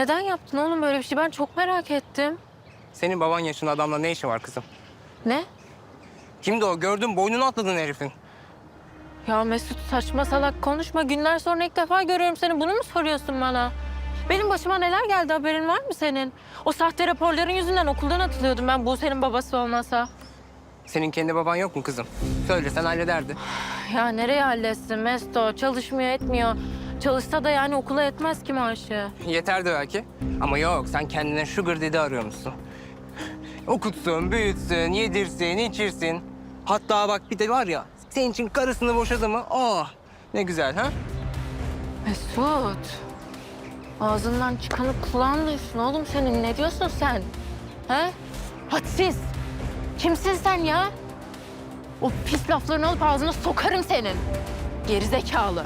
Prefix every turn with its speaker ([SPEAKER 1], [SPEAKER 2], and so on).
[SPEAKER 1] Neden yaptın oğlum böyle bir şey? Ben çok merak ettim.
[SPEAKER 2] Senin baban yaşında adamla ne işi var kızım?
[SPEAKER 1] Ne?
[SPEAKER 2] Kimdi o? Gördün boynunu atladın herifin.
[SPEAKER 1] Ya Mesut saçma salak konuşma. Günler sonra ilk defa görüyorum seni. Bunu mu soruyorsun bana? Benim başıma neler geldi haberin var mı senin? O sahte raporların yüzünden okuldan atılıyordum ben bu senin babası olmasa.
[SPEAKER 2] Senin kendi baban yok mu kızım? Söylesen hallederdi.
[SPEAKER 1] Ya nereye halletsin Mesto? Çalışmıyor etmiyor. Çalışsa da yani okula etmez ki maaşı.
[SPEAKER 2] Yeterdi belki. Ama yok sen kendine sugar dedi arıyormuşsun. Okutsun, büyütsün, yedirsin, içirsin. Hatta bak bir de var ya senin için karısını boşadı mı? Oh ne güzel ha?
[SPEAKER 1] Mesut. Ağzından çıkanı kulağın duysun oğlum senin. Ne diyorsun sen? He? Hadsiz. Kimsin sen ya? O pis laflarını alıp ağzına sokarım senin. Gerizekalı.